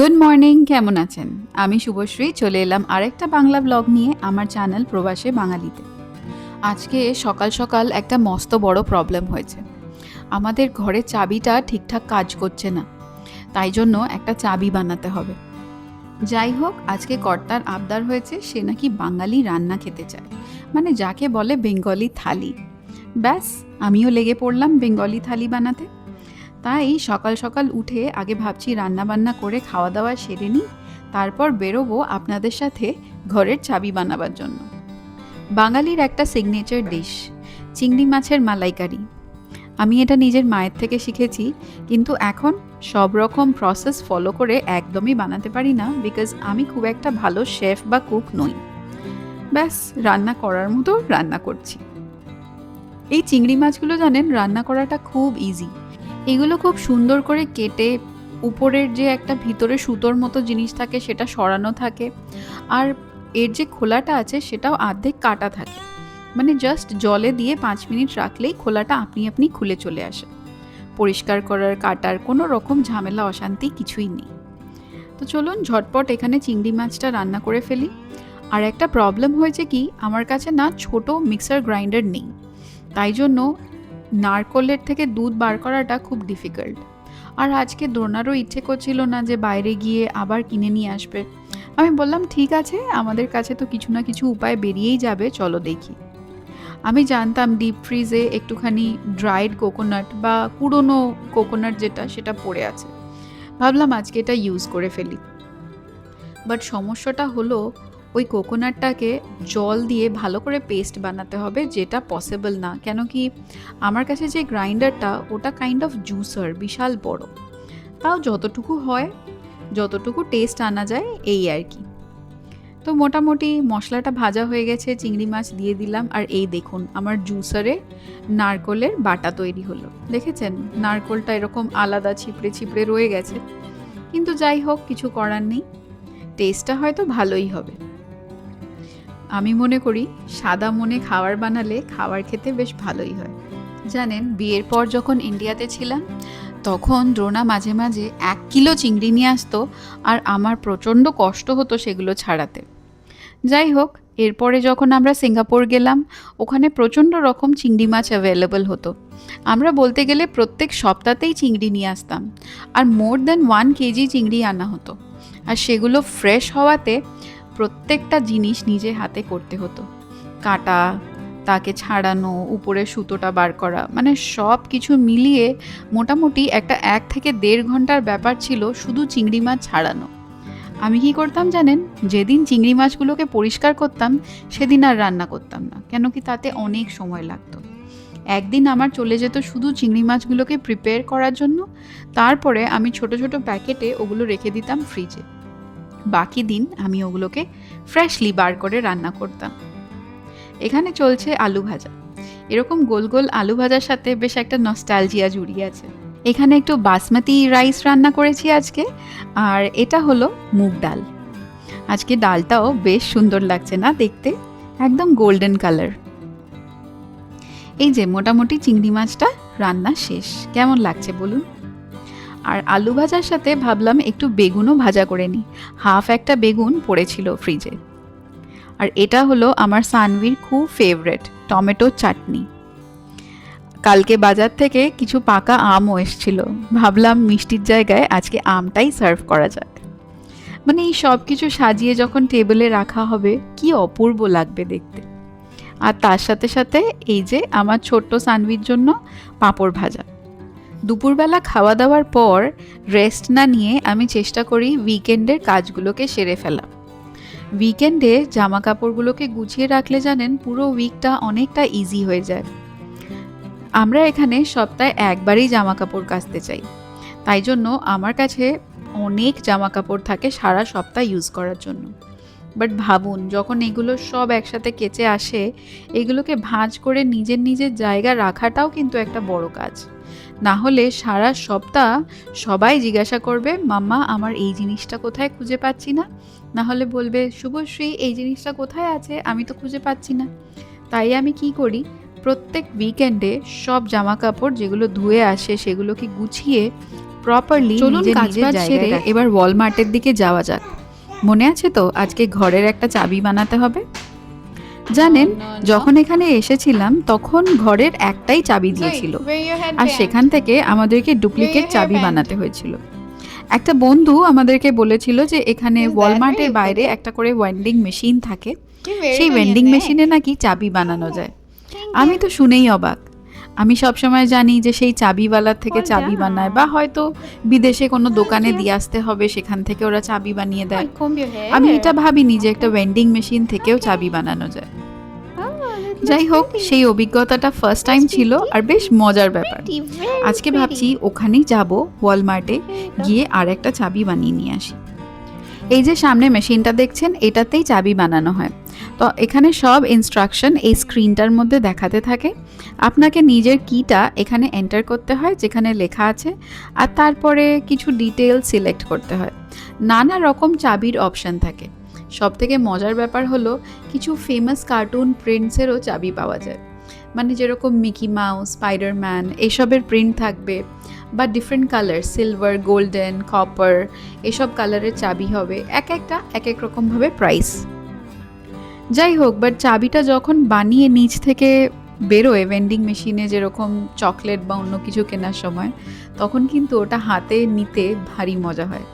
Good morning কেমন আছেন? আমি শুভশ্রী, চলে এলাম আরেকটা বাংলা ব্লগ নিয়ে আমার চ্যানেল প্রবাসে বাঙালিতে। আজকে সকাল সকাল একটা মস্ত বড় প্রবলেম হয়েছে। আমাদের ঘরে চাবিটা ঠিকঠাক কাজ করছে না, তাই জন্য একটা চাবি বানাতে হবে। যাই হোক, আজকে কর্তার আবদার হয়েছে, সে নাকি বাঙালি রান্না খেতে চায়। মানে যাকে বলে বেঙ্গলি থালি। ব্যাস, আমিও লেগে পড়লাম বেঙ্গলি থালি বানাতে। তাই সকাল সকাল উঠে আগে ভাবছি রান্না বান্না করে খাওয়া দাওয়া সেরে নিই, তারপর বেরোবো আপনাদের সাথে ঘরের চাবি বানাবার জন্য। বাঙালির একটা সিগনেচার ডিশ চিংড়ি মাছের মালাইকারি। আমি এটা নিজের মায়ের থেকে শিখেছি, কিন্তু এখন সব রকম প্রসেস ফলো করে একদমই বানাতে পারি না বিকজ আমি খুব একটা ভালো শেফ বা কুক নই। ব্যাস, রান্না করার মতো রান্না করছি। এই চিংড়ি মাছগুলো জানেন, রান্না করাটা খুব ইজি এগুলো খুব সুন্দর করে কেটে উপরের যে একটা ভিতরে সুতোর মতো জিনিস থাকে সেটা সরানো থাকে। আর এর যে খোলাটা আছে সেটাও অর্ধেক কাটা থাকে। মানে জাস্ট জলে দিয়ে পাঁচ মিনিট রাখলেই খোলাটা আপনি আপনি খুলে চলে আসে। পরিষ্কার করার, কাটার কোনো রকম ঝামেলা, অশান্তি কিছুই নেই। তো চলুন ঝটপট এখানে চিংড়ি মাছটা রান্না করে ফেলি। আর একটা প্রবলেম হয়েছে কি, আমার কাছে না ছোট মিক্সার গ্রাইন্ডার নেই। তাই জন্য নারকলের থেকে দুধ বার করাটা খুব ডিফিকাল্ট আর আজকে দোনারও ইচ্ছে করছিল না যে বাইরে গিয়ে আবার কিনে নিয়ে আসবে। আমি বললাম, ঠিক আছে, আমাদের কাছে তো কিছু না কিছু উপায় বেরিয়েই যাবে, চলো দেখি। আমি জানতাম ডিপ ফ্রিজে একটুখানি ড্রাইড কোকোনাট বা পুরনো কোকোনাট যেটা, সেটা পড়ে আছে। ভাবলাম আজকে এটা ইউজ করে ফেলি। বাট সমস্যাটা হলো ওই কোকোনাটটাকে জল দিয়ে ভালো করে পেস্ট বানাতে হবে যেটা পসিবল না। কেন কি আমার কাছে যে গ্রাইন্ডারটা, ওটা কাইন্ড অফ জুসার বিশাল বড়। তাও যতটুকু হয়, যতটুকু টেস্ট আনা যায়, এই আর কি। তো মোটামুটি মশলাটা ভাজা হয়ে গেছে, চিংড়ি মাছ দিয়ে দিলাম, আর এই দেখুন আমার জুসারে নারকলের বাটা তৈরি হলো। দেখেছেন? নারকলটা এরকম আলাদা ছিপড়ে ছিপড়ে রয়ে গেছে। কিন্তু যাই হোক, কিছু করার নেই। টেস্টটা হয়তো ভালোই হবে। আমি মনে করি সাদা মনে খাবার বানালে খাবার খেতে বেশ ভালোই হয়। জানেন, বিয়ের পর যখন ইন্ডিয়াতে ছিলাম, তখন দ্রোণা মাঝে মাঝে এক কিলো চিংড়ি নিয়ে আসতো আর আমার প্রচণ্ড কষ্ট হতো সেগুলো ছাড়াতে। যাই হোক, এরপরে যখন আমরা সিঙ্গাপুর গেলাম, ওখানে প্রচণ্ড রকম চিংড়ি মাছ অ্যাভেলেবল হতো। আমরা বলতে গেলে প্রত্যেক সপ্তাহতেই চিংড়ি নিয়ে আসতাম আর মোর দেন ওয়ান কেজি চিংড়ি আনা হতো। আর সেগুলো ফ্রেশ হওয়াতে প্রত্যেকটা জিনিস নিজে হাতে করতে হতো। কাটা, তাকে ছাড়ানো উপরে সুতোটা বার করা মানে সব কিছু মিলিয়ে মোটামুটি একটা এক থেকে দেড় ঘণ্টার ব্যাপার ছিল শুধু চিংড়ি মাছ ছাড়ানো। আমি কি করতাম জানেন? যেদিন চিংড়ি মাছগুলোকে পরিষ্কার করতাম, সেদিন আর রান্না করতাম না, কেন কি তাতে অনেক সময় লাগতো। একদিন আমার চলে যেত শুধু চিংড়ি মাছগুলোকে প্রিপেয়ার করার জন্য, তারপরে আমি ছোট ছোট প্যাকেটে ওগুলো রেখে দিতাম ফ্রিজে বাকি দিন আমি ওগুলোকে ফ্রেশলি বার করে রান্না করতাম। এখানে চলছে আলু ভাজা। এরকম গোল গোল আলু ভাজার সাথে বেশ একটা নস্টালজিয়া জুড়িয়ে আছে। এখানে একটু বাসমতি রাইস রান্না করেছি আজকে, আর এটা হলো মুগ ডাল। আজকে ডালটাও বেশ সুন্দর লাগছে না দেখতে? একদম গোল্ডেন কালার এই যে মোটামুটি চিংড়ি মাছটা রান্না শেষ। কেমন লাগছে বলুন? আর আলু ভাজার সাথে ভাবলাম একটু বেগুনও ভাজা করে নিই। হাফ একটা বেগুন পড়েছিল ফ্রিজে। আর এটা হলো আমার সানভির খুব ফেভারেট টমেটো চাটনি। কালকে বাজার থেকে কিছু পাকা আমও এসছিল। ভাবলাম মিষ্টির জায়গায় আজকে আমটাই সার্ভ করা যাক। মানে এই সব কিছু সাজিয়ে যখন টেবিলে রাখা হবে, কি অপূর্ব লাগবে দেখতে। আর তার সাথে সাথে এই যে আমার ছোট্ট সানভির জন্য পাঁপড় ভাজা। দুপুরবেলা খাওয়া দাওয়ার পর রেস্ট না নিয়ে আমি চেষ্টা করি উইকেন্ডের কাজগুলোকে সেরে ফেলা। উইকেন্ডে জামা কাপড়গুলোকে গুছিয়ে রাখলে জানেন পুরো উইকটা অনেকটা ইজি হয়ে যায়। আমরা এখানে সপ্তাহে একবারই জামা কাপড় কাচতে চাই। তাই জন্য আমার কাছে অনেক জামা কাপড় থাকে সারা সপ্তাহ ইউজ করার জন্য। বাট ভাবুন, যখন এগুলো সব একসাথে কেচে আসে, এগুলোকে ভাঁজ করে নিজের নিজের জায়গা রাখাটাও কিন্তু একটা বড় কাজ। না হলে সারা সপ্তাহ সবাই জিজ্ঞাসা করবে মাম্মা আমার এই জিনিসটা কোথায় খুঁজে পাচ্ছি না? না হলে বলবে শুভশ্রী এই জিনিসটা কোথায় আছে? আমি তো খুঁজে পাচ্ছি না। তাই আমি কি করি প্রত্যেক উইকেন্ডে সব জামা কাপড় যেগুলো ধুয়ে আসে সেগুলোকে গুছিয়ে প্রপারলি চলুন কাজ। এবার ওয়ালমার্টের দিকে যাওয়া যাক। মনে আছে তো আজকে ঘরের একটা চাবি বানাতে হবে? জানেন যখন এখানে এসেছিলাম তখন ঘরের একটাই চাবি দিয়েছিল। আর সেখান থেকে আমাদেরকে ডুপ্লিকেট চাবি বানাতে হয়েছিল। একটা বন্ধু আমাদেরকে বলেছিল যে এখানে ওয়ালমার্টের বাইরে একটা করে ওয়েন্ডিং মেশিন থাকে। সেই ওয়েন্ডিং মেশিনে নাকি চাবি বানানো যায়। আমি তো শুনেই অবাক। আমি সবসময় জানি যে সেই চাবিওয়ালার থেকে চাবি বানায় বা হয়তো বিদেশে কোনো দোকানে দিয়ে আসতে হবে সেখান থেকে ওরা চাবি বানিয়ে দেয়। আমি এটা ভাবিনি যে একটা ওয়েন্ডিং মেশিন থেকেও চাবি বানানো যায়। যাই হোক সেই অভিজ্ঞতাটা ফার্স্ট টাইম ছিল আর বেশ মজার ব্যাপার। আজকে ভাবছি ওখানেই যাব ওয়ালমার্টে গিয়ে আর একটা চাবি বানিয়ে নিয়ে আসি। এই যে সামনে মেশিনটা দেখছেন, এটাতেই চাবি বানানো হয়। তো এখানে সব ইনস্ট্রাকশন এই স্ক্রিনটার মধ্যে দেখাতে থাকে। আপনাকে নিজের কিটা এখানে এন্টার করতে হয়, যেখানে লেখা আছে, আর তারপরে কিছু ডিটেল সিলেক্ট করতে হয়। নানা রকম চাবির অপশন থাকে। সব থেকে মজার ব্যাপার হলো, কিছু ফেমাস কার্টুন প্রিন্টসেরও চাবি পাওয়া যায়। মানে যেরকম মিকি মাউস স্পাইডারম্যান এসবের প্রিন্ট থাকবে, বা different colour silver golden copper এসব কালারের চাবি হবে, এক একটা, এক এক রকমভাবে প্রাইস যাই হোক বাট চাবিটা যখন বানিয়ে নিচ থেকে বেরোয় ভেন্ডিং মেশিনে যেরকম চকলেট বা অন্য কিছু কেনার সময়, তখন কিন্তু ওটা হাতে নিতে ভারী মজা হয়।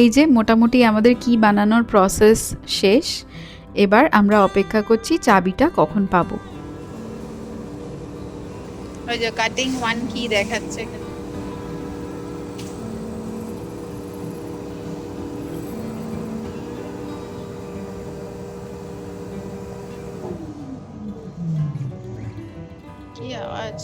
এই যে মোটামুটি আমাদের কি বানানোর প্রসেস শেষ, এবার আমরা অপেক্ষা করছি চাবিটা কখন পাবো। ওই যে কাটিং ওয়ান কি দেখাচ্ছে। কি আওয়াজ?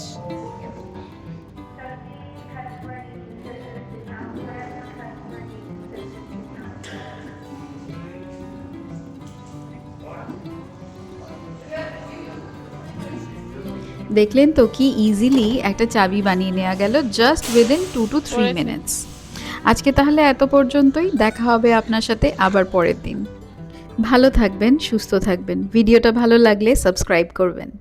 দেখলেন তো কি ইজিলি একটা চাবি বানিয়ে নেওয়া গেল just within two two three minutes আজকে তাহলে এত পর্যন্তই দেখা হবে আপনার সাথে আবার পরের দিন। ভালো থাকবেন সুস্থ থাকবেন। ভিডিওটা ভালো লাগলে সাবস্ক্রাইব করবেন।